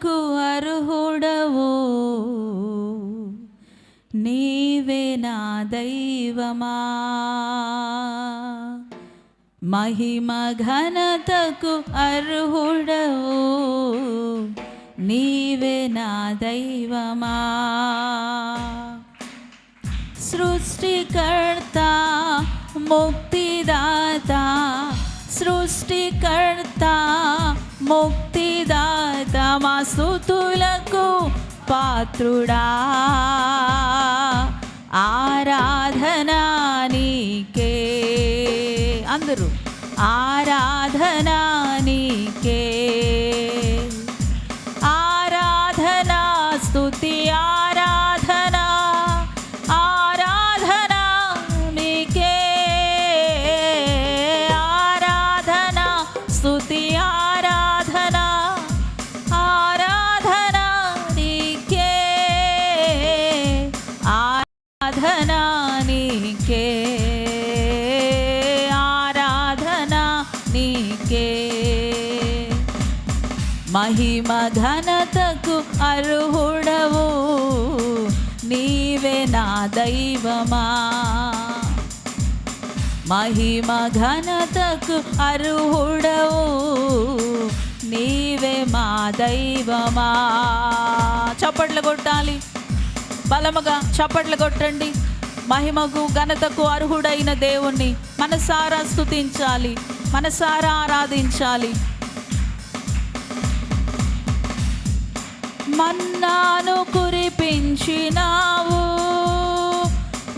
ఘనతకు అర్హుడవు? నీవే నా దైవమా? మహిమ ఘనతకు అర్హుడవు? నీవే నా దైవమా? సృష్టికర్త ముక్తిదాత సృష్టికర్త ముక్తిదాత మా స్థుతులకు పాత్రుడా. ఆరాధనా నీకే. అందరూ ఆరాధనా మహిమ ఘనతకు అర్హుడవు. నీవే నా దైవమా. మహిమ ఘనతకు అర్హుడవు. నీవే మా దైవమా. చప్పట్లు కొట్టాలి. బలముగా చప్పట్లు కొట్టండి. మహిమకు ఘనతకు అర్హుడైన దేవుణ్ణి మనసారా స్థుతించాలి మనసారా ఆరాధించాలి. మన్నాను కురిపించినావు.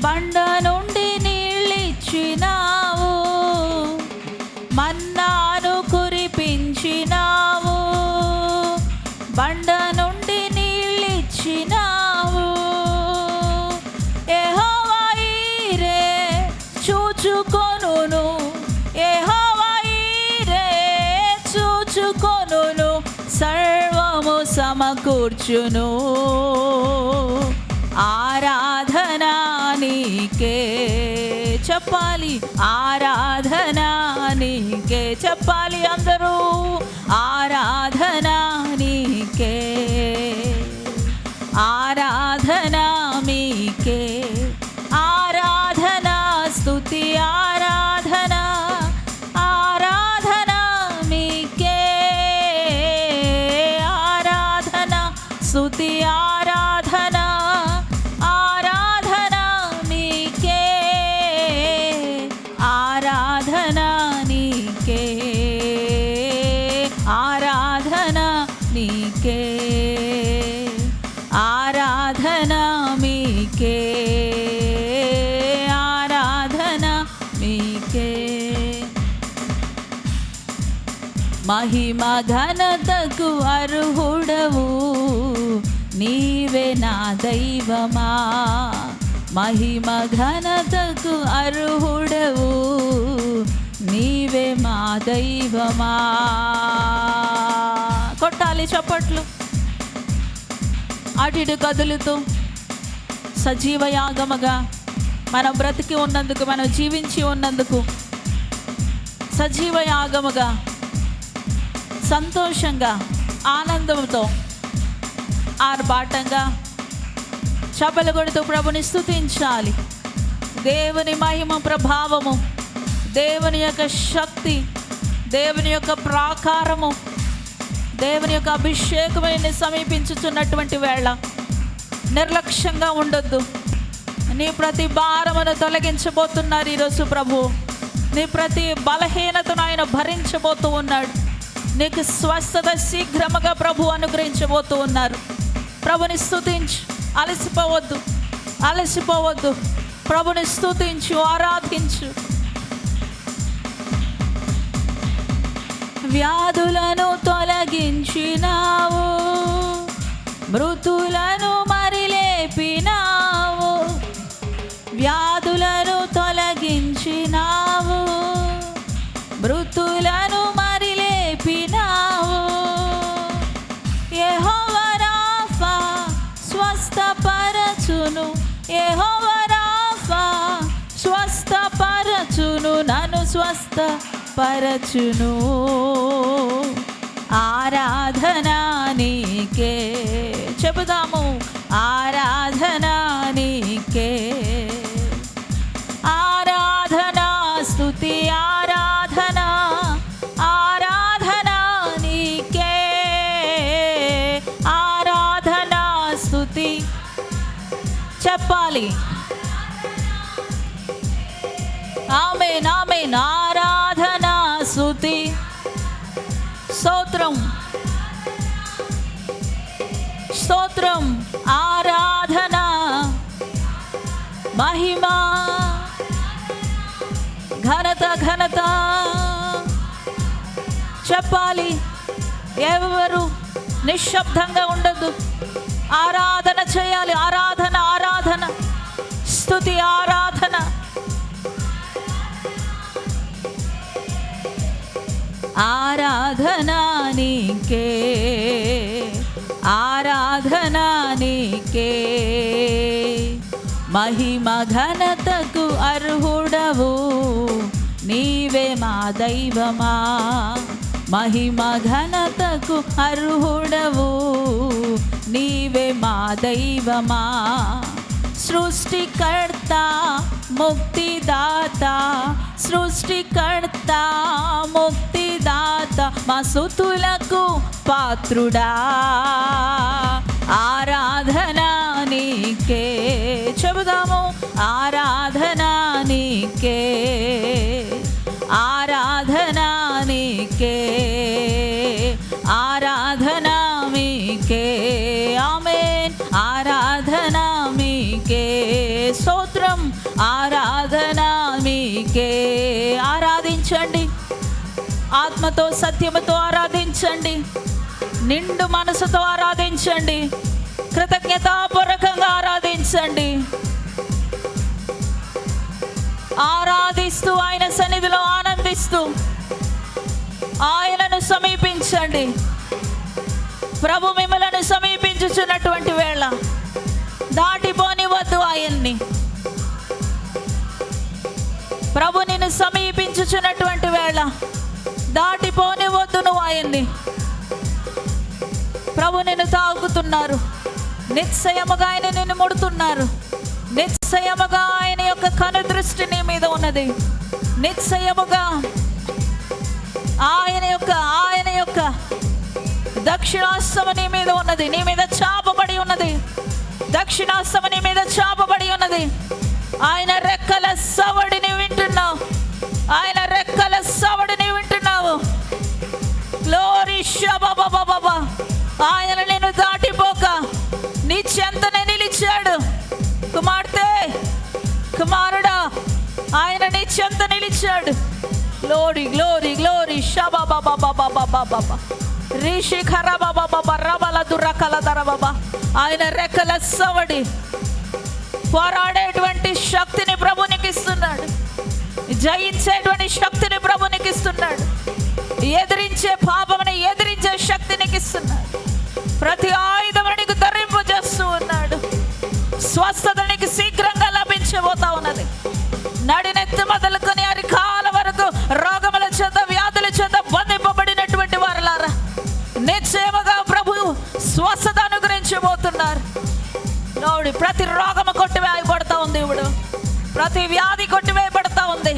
బండ నుండి నీళ్ళిచ్చినావు. మన్నాను కురిపించినావు. బండ కూర్చును. ఆరాధనా నీకే చెప్పాలి ఆరాధనా నీకే చెప్పాలి అందరూ. ఆరాధనా నీకే మీకే. ఆరాధన మీకే. మహిమ ఘనతకు అర్హుడవు నీవే నా దైవమా. మహిమ ఘనతకు అర్హుడవు నీవే మా దైవమా. కొట్టాలి చప్పట్లు. అటు ఇటు కదులుతూ సజీవ యాగముగా మనం బ్రతికి ఉన్నందుకు మనం జీవించి ఉన్నందుకు సజీవ యాగముగా సంతోషంగా ఆనందంతో ఆర్భాటంగా చపల కొడుతూ ప్రభుని స్తుతించాలి. దేవుని మహిమ ప్రభావము దేవుని యొక్క శక్తి దేవుని యొక్క ప్రాకారము దేవుని యొక్క అభిషేకమైన సమీపించుచున్నటువంటి వేళ నిర్లక్ష్యంగా ఉండొద్దు. నీ ప్రతి భారమును తొలగించబోతున్నారు ఈరోజు ప్రభు. నీ ప్రతి బలహీనతను ఆయన భరించబోతూ ఉన్నాడు. నీకు స్వస్థత శీఘ్రముగా ప్రభు అనుగ్రహించబోతూ ఉన్నారు. ప్రభుని స్తుతించు. అలసిపోవద్దు. అలసిపోవద్దు. ప్రభుని స్థుతించు ఆరాధించు. వ్యాధులను తొలగించినావు. మృతులను స్వస్థపరచును స్వస్థ స్వస్థపరచును నన్ను స్వస్థపరచును. ఆరాధన నీకే. చెబుదాము ఆరాధన నీకే. చెప్పాలి. ఆమె నామే ఆరాధన శృతి. స్తోత్రం. స్తోత్రం. ఆరాధన. మహిమ. ఘనత ఘనత. చెప్పాలి. ఎవరు నిశ్శబ్దంగా ఉండదు ఆరాధన చేయాలి. ఆరాధన స్థుతి ఆరాధన. ఆరాధనా నీకే ఆరాధనా నీకే. మహిమ ఘనతకు అర్హుడవు నీవే మా దైవమా. మహిమ ఘనతకు అర్హుడవు నీవే మా దైవమా. సృష్టికర్త ముక్తిదాత. సృష్టికర్త ముక్తిదాత మా సుతులకు పాత్రుడా. ఆరాధన నీకే. చెబుదాము ఆరాధన నీకే. ఆరాధన మీకే. ఆరాధించండి. ఆత్మతో సత్యముతో ఆరాధించండి. నిండు మనసుతో ఆరాధించండి. కృతజ్ఞతాపూర్వకంగా ఆరాధించండి. ఆరాధిస్తూ ఆయన సన్నిధిలో ఆనందిస్తూ ఆయనను సమీపించండి. ప్రభు మిమ్మలను సమీపించుచున్నటువంటి వేళ దాటిపోనివద్దు ఆయన్ని. ప్రభు నిన్ను సమీపించుచున్నటువంటి వేళ దాటిపోనివద్దు నువ్వు ఆయన్ని. ప్రభు నిన్ను తాగుతున్నారు నిశ్చయముగా ఆయన నిన్ను ముడుతున్నారు. నిశ్చయముగా ఆయన యొక్క కను దృష్టి నీ మీద ఉన్నది. నిశ్చయముగా ఆయన యొక్క ఆయన యొక్క దక్షిణాస్తమ నీ మీద ఉన్నది. నీ మీద చాపబడి ఉన్నది. దక్షిణాస్తమ నీ మీద చాపబడి ఉన్నది. ఆయన రెక్కల సవడి ఆయన రెక్కల సవడిని వింటున్నావు. ఆయన నేను దాటిపోక నీ చెంతనే నిలిచాడు. కుమార్తె కుమారుడా ఆయన నీ చెంత నిలిచాడు. గ్లోరీ గ్లోరీ గ్లోరీ షబా బాబా బాబా బాబా బాబా రిషి ఖర బాబా బాబా రబల దురకల ధర బాబా ఆయన రెక్కల సవడి పోరాడేటువంటి శక్తిని ప్రభునికి ఇస్తున్నాడు. జయించేటువంటి శక్తిని ప్రభునికి ఇస్తున్నాడు ఎదిరించే పాపముని ఎదిరించే శక్తినికి ఇస్తున్నాడు ప్రతి ఆయుధమును నీకు ధరింపు చేస్తూ ఉన్నాడు. స్వస్థత నీకు శీఘ్రంగా లభించబోతా ఉన్నది. నడినెత్తి మొదలుకొని అరికాల వరకు రోగముల చేత వ్యాధుల చేత బంధింపబడినటువంటి వారులారా నిశ్చయముగా ప్రభు స్వస్థత అనుగ్రహించబోతున్నారు. నోడి ప్రతి రోగము కొట్టివేయబడతా ఉంది ఇప్పుడు ప్రతి వ్యాధి కొట్టివే ఉంది.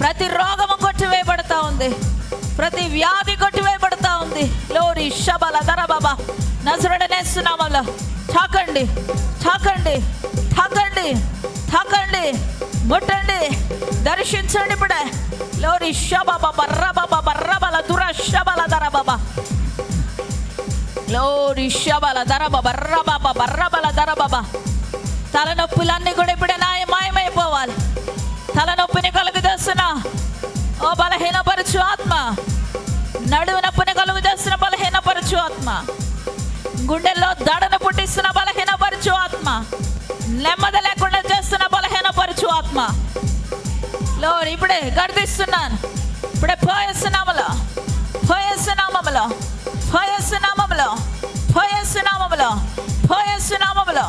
ప్రతి రోగము కొట్టివేయబడతా ఉంది. ప్రతి వ్యాధి కొట్టివేయబడతా ఉంది. లోరి షబల ధర బాబా నజరుడనేస్తున్నామలో తాకండి తాకండి తాకండి తాకండి ముట్టండి దర్శించండి ఇప్పుడే. లోరి షబ బర్ర బాబా రబల దుర షబల ధర బాబా లోరి షబల ధర బాబ రబాబ బర్రబల ధర బాబా తలనొప్పులన్నీ కూడా ఇప్పుడే నాయ మాయమైపోవాలి తలనొప్పిని కలుగు చేస్తున్నా ఓ బలహీనపరచు ఆత్మ. నడువు నొప్పిని కలుగు చేస్తున్న బలహీనపరచు ఆత్మ. గుండెల్లో దడను పుట్టిస్తున్న బలహీనపరచు ఆత్మ. నెమ్మది లేకుండా చేస్తున్న బలహీనపరచు ఆత్మ. లో ఇప్పుడే గర్దిస్తున్నాను. ఇప్పుడే పోయేస్తున్నాములో పోయేస్తున్నామములో పోయేస్తున్నామములో పోయేస్తున్నామములో పోయేస్తున్నామములో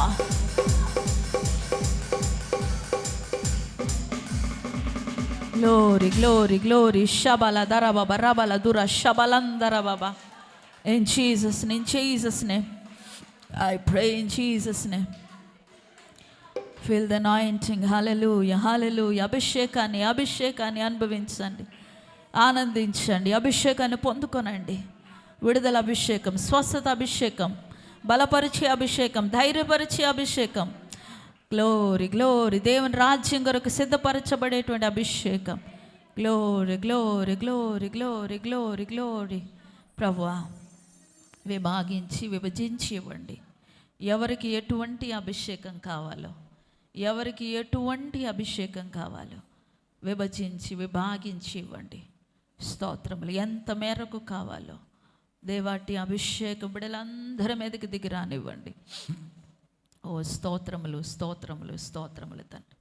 గ్లోరీ గ్లోరీ గ్లోరీ షబల దరబబ రబల దుర షబలందరబబ in Jesus name Jesus name I pray in Jesus name feel the anointing hallelujah hallelujah అభిషేకాన్ని అభిషేకాన్ని అనుభవించండి ఆనందించండి అభిషేకాన్ని పొందుకొనండి విడుదల అభిషేకం స్వస్థత అభిషేకం బలపరిచే అభిషేకం ధైర్యపరిచే అభిషేకం గ్లోరీ గ్లోరీ దేవుని రాజ్యం కొరకు సిద్ధపరచబడేటువంటి అభిషేకం. Glory glory glory glory glory glory ప్రభువా విభాగించి విభజించి ఇవ్వండి. ఎవరికి ఎటువంటి అభిషేకం కావాలో ఎవరికి ఎటువంటి అభిషేకం కావాలో విభజించి విభాగించి ఇవ్వండి. స్తోత్రములు ఎంత మేరకు కావాలో దేవాటి అభిషేక బిడలందరి మీదకి దిగిరానివ్వండి ఓ స్తోత్రములు స్తోత్రములు స్తోత్రములు తండ్రి.